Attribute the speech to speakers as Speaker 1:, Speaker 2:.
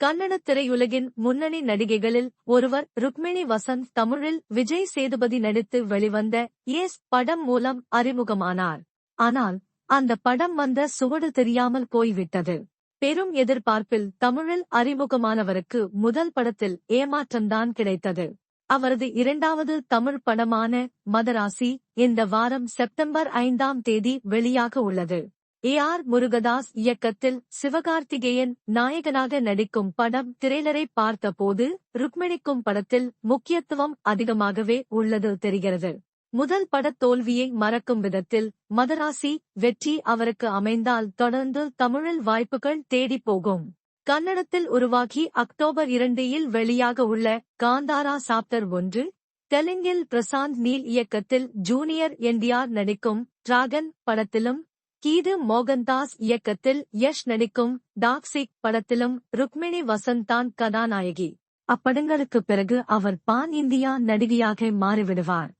Speaker 1: கன்னட திரையுலகின் முன்னணி நடிகைகளில் ஒருவர் ருக்மிணி வசந்த் தமிழில் விஜய் சேதுபதி நடித்து வெளிவந்த ஏஸ் படம் மூலம் அறிமுகமானார். ஆனால் அந்த படம் வந்த சுவடு தெரியாமல் போய்விட்டது. பெரும் எதிர்பார்ப்பில் தமிழில் அறிமுகமானவருக்கு முதல் படத்தில் ஏமாற்றம்தான் கிடைத்தது. அவரது இரண்டாவது தமிழ் படமான மதராசி இந்த வாரம் செப்டம்பர் ஐந்தாம் தேதி வெளியாக உள்ளது. ஏ ஆர் முருகதாஸ் இயக்கத்தில் சிவகார்த்திகேயன் நாயகனாக நடிக்கும் படம் திரைலரை பார்த்தபோது ருக்மிணிக்கும் படத்தில் முக்கியத்துவம் அதிகமாகவே உள்ளது தெரிகிறது. முதல் படத் தோல்வியை மறக்கும் விதத்தில் மதராசி வெற்றி அவருக்கு அமைந்தால் தொடர்ந்து தமிழில் வாய்ப்புகள் தேடி போகும். கன்னடத்தில் உருவாகி அக்டோபர் இரண்டில் வெளியாக உள்ள காந்தாரா சாப்டர் ஒன்று தெலுங்கில் பிரசாந்த் நீல் இயக்கத்தில் ஜூனியர் என்டிஆர் நடிக்கும் டிராகன் படத்திலும் கீது மோகன்தாஸ் இயக்கத்தில் யஷ் நடிக்கும் டாக்ஸிக் படத்திலும் ருக்மிணி வசந்தான் கதாநாயகி. அப்படங்களுக்குப் பிறகு அவர் பான் இந்தியா நடிகையாக மாறிவிடுவார்.